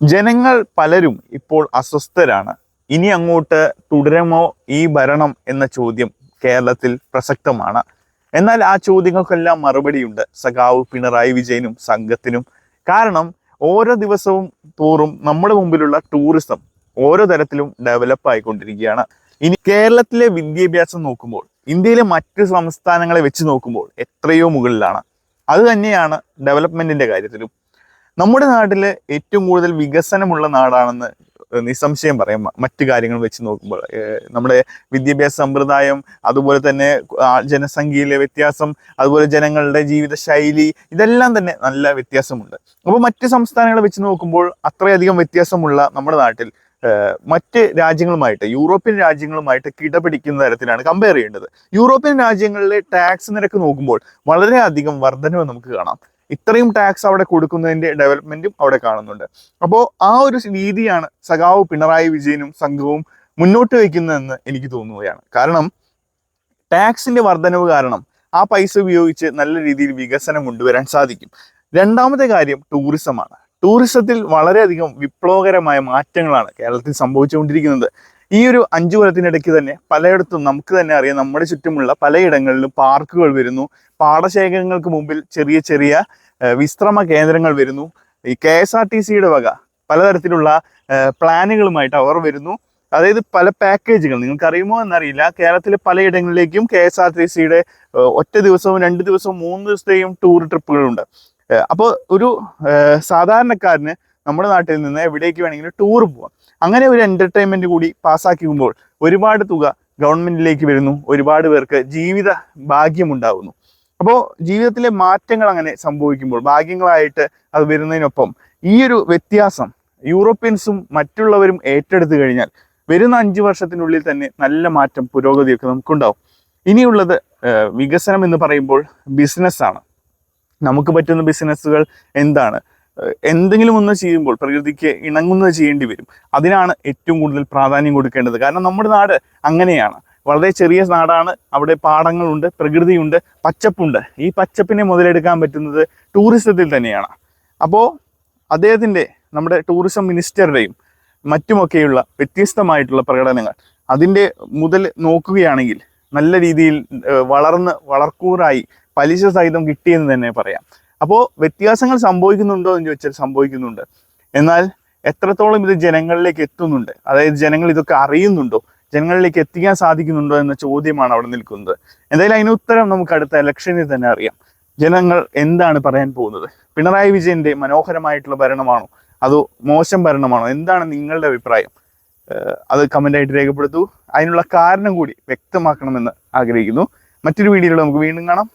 ജനങ്ങൾ പലരും ഇപ്പോൾ അസ്വസ്ഥരാണ്. ഇനി അങ്ങോട്ട് തുടരുമോ ഈ ഭരണം എന്ന ചോദ്യം കേരളത്തിൽ പ്രസക്തമാണ്. എന്നാൽ ആ ചോദ്യങ്ങൾക്കെല്ലാം മറുപടിയുണ്ട്. സഖാവ് പിണറായി വിജയനും സംഘത്തിനും. കാരണം ഓരോ ദിവസവും തോറും നമ്മുടെ മുമ്പിലുള്ള ടൂറിസം ഓരോ തരത്തിലും ഡെവലപ്പ് ആയിക്കൊണ്ടിരിക്കുകയാണ്. ഇനി കേരളത്തിലെ വിദ്യാഭ്യാസം നോക്കുമ്പോൾ ഇന്ത്യയിലെ മറ്റ് സംസ്ഥാനങ്ങളെ വെച്ച് നോക്കുമ്പോൾ എത്രയോ മുകളിലാണ്. അത് തന്നെയാണ് ഡെവലപ്മെന്റിന്റെ കാര്യത്തിലും. നമ്മുടെ നാട്ടിൽ ഏറ്റവും കൂടുതൽ വികസനമുള്ള നാടാണെന്ന് നിസ്സംശയം പറയാം. മറ്റു കാര്യങ്ങൾ വെച്ച് നോക്കുമ്പോൾ നമ്മുടെ വിദ്യാഭ്യാസ സമ്പ്രദായം അതുപോലെ തന്നെ ജനസംഖ്യയിലെ വ്യത്യാസം അതുപോലെ ജനങ്ങളുടെ ജീവിത ശൈലി ഇതെല്ലാം തന്നെ നല്ല വ്യത്യാസമുണ്ട്. അപ്പോൾ മറ്റ് സംസ്ഥാനങ്ങളെ വെച്ച് നോക്കുമ്പോൾ അത്രയധികം വ്യത്യാസമുള്ള നമ്മുടെ നാട്ടിൽ മറ്റ് രാജ്യങ്ങളുമായിട്ട് യൂറോപ്യൻ രാജ്യങ്ങളുമായിട്ട് കിടപിടിക്കുന്ന തരത്തിലാണ് കമ്പയർ ചെയ്യേണ്ടത്. യൂറോപ്യൻ രാജ്യങ്ങളിലെ ടാക്സ് നിരക്ക് നോക്കുമ്പോൾ വളരെയധികം വർധനവ് നമുക്ക് കാണാം. ഇത്രയും ടാക്സ് അവിടെ കൊടുക്കുന്നതിന്റെ ഡെവലപ്മെന്റും അവിടെ കാണുന്നുണ്ട്. അപ്പോൾ ആ ഒരു രീതിയാണ് സഖാവ് പിണറായി വിജയനും സംഘവും മുന്നോട്ട് വയ്ക്കുന്നതെന്ന് എനിക്ക് തോന്നുകയാണ്. കാരണം ടാക്സിന്റെ വർധനവ് കാരണം ആ പൈസ ഉപയോഗിച്ച് നല്ല രീതിയിൽ വികസനം കൊണ്ടുവരാൻ സാധിക്കും. രണ്ടാമത്തെ കാര്യം ടൂറിസമാണ് ടൂറിസത്തിൽ വളരെയധികം വിപ്ലവകരമായ മാറ്റങ്ങളാണ് കേരളത്തിൽ സംഭവിച്ചുകൊണ്ടിരിക്കുന്നത്. ഈ ഒരു അഞ്ചു കൊല്ലത്തിനിടയ്ക്ക് തന്നെ പലയിടത്തും നമുക്ക് തന്നെ അറിയാം നമ്മുടെ ചുറ്റുമുള്ള പലയിടങ്ങളിലും പാർക്കുകൾ വരുന്നു. പാടശേഖരങ്ങൾക്ക് മുമ്പിൽ ചെറിയ ചെറിയ വിശ്രമ കേന്ദ്രങ്ങൾ വരുന്നു. ഈ കെ എസ് ആർ ടി സിയുടെ വക പലതരത്തിലുള്ള പ്ലാനുകളുമായിട്ട് അവർ വരുന്നു. അതായത് പല പാക്കേജുകൾ. നിങ്ങൾക്ക് അറിയുമോ എന്നറിയില്ല. കേരളത്തിലെ പലയിടങ്ങളിലേക്കും കെ എസ് ആർ ടി സിയുടെ ഒറ്റ ദിവസവും രണ്ട് ദിവസവും മൂന്ന് ദിവസത്തെയും ടൂർ ട്രിപ്പുകളുണ്ട്. അപ്പോൾ ഒരു സാധാരണക്കാരന് നമ്മുടെ നാട്ടിൽ നിന്ന് എവിടേക്ക് വേണമെങ്കിലും ടൂർ പോവാം. അങ്ങനെ ഒരു എന്റർടൈൻമെന്റ് കൂടി പാസ്സാക്കുമ്പോൾ ഒരുപാട് തുക ഗവൺമെന്റിലേക്ക് വരുന്നു. ഒരുപാട് പേർക്ക് ജീവിത ഭാഗ്യമുണ്ടാകുന്നു അപ്പോൾ ജീവിതത്തിലെ മാറ്റങ്ങൾ അങ്ങനെ സംഭവിക്കുമ്പോൾ ഭാഗ്യങ്ങളായിട്ട് അത് വരുന്നതിനൊപ്പം ഈ ഒരു വ്യത്യാസം യൂറോപ്യൻസും മറ്റുള്ളവരും ഏറ്റെടുത്തു കഴിഞ്ഞാൽ വരുന്ന അഞ്ച് വർഷത്തിനുള്ളിൽ തന്നെ നല്ല മാറ്റം പുരോഗതിയൊക്കെ നമുക്കുണ്ടാവും. ഇനിയുള്ളത് വികസനം എന്ന് പറയുമ്പോൾ ബിസിനസ്സാണ് നമുക്ക് പറ്റുന്ന ബിസിനസ്സുകൾ എന്താണ്? എന്തെങ്കിലും ഒന്ന് ചെയ്യുമ്പോൾ പ്രകൃതിക്ക് ഇണങ്ങുന്നത് ചെയ്യേണ്ടി വരും. അതിനാണ് ഏറ്റവും കൂടുതൽ പ്രാധാന്യം കൊടുക്കേണ്ടത്. കാരണം നമ്മുടെ നാട് അങ്ങനെയാണ്. വളരെ ചെറിയ നാടാണ്. അവിടെ പാടങ്ങളുണ്ട് പ്രകൃതിയുണ്ട് പച്ചപ്പുണ്ട്. ഈ പച്ചപ്പിനെ മുതലെടുക്കാൻ പറ്റുന്നത് ടൂറിസത്തിൽ തന്നെയാണ്. അപ്പോൾ അദ്ദേഹത്തിന്റെ നമ്മുടെ ടൂറിസം മിനിസ്റ്ററുടെയും മറ്റുമൊക്കെയുള്ള വ്യത്യസ്തമായിട്ടുള്ള പ്രകടനങ്ങൾ. അതിന്റെ മുതൽ നോക്കുകയാണെങ്കിൽ നല്ല രീതിയിൽ വളർന്ന് വളർക്കൂറായി പലിശ സഹിതം കിട്ടിയെന്ന് തന്നെ പറയാം. അപ്പോൾ വ്യത്യാസങ്ങൾ സംഭവിക്കുന്നുണ്ടോ എന്ന് ചോദിച്ചാൽ സംഭവിക്കുന്നുണ്ട്. എന്നാൽ എത്രത്തോളം ഇത് ജനങ്ങളിലേക്ക് എത്തുന്നുണ്ട്? അതായത് ജനങ്ങൾ ഇതൊക്കെ അറിയുന്നുണ്ടോ? ജനങ്ങളിലേക്ക് എത്തിക്കാൻ സാധിക്കുന്നുണ്ടോ എന്ന ചോദ്യമാണ് അവിടെ നിൽക്കുന്നത്. എന്തായാലും അതിന് ഉത്തരം നമുക്ക് അടുത്ത ഇലക്ഷനിൽ തന്നെ അറിയാം. ജനങ്ങൾ എന്താണ് പറയാൻ പോകുന്നത്? പിണറായി വിജയന്റെ മനോഹരമായിട്ടുള്ള ഭരണമാണോ? അതോ മോശം ഭരണമാണോ? എന്താണ് നിങ്ങളുടെ അഭിപ്രായം? അത് കമന്റ് ആയിട്ട് രേഖപ്പെടുത്തൂ. അതിനുള്ള കാരണം കൂടി വ്യക്തമാക്കണമെന്ന് ആഗ്രഹിക്കുന്നു. മറ്റൊരു വീഡിയോയിൽ നമുക്ക് വീണ്ടും കാണാം.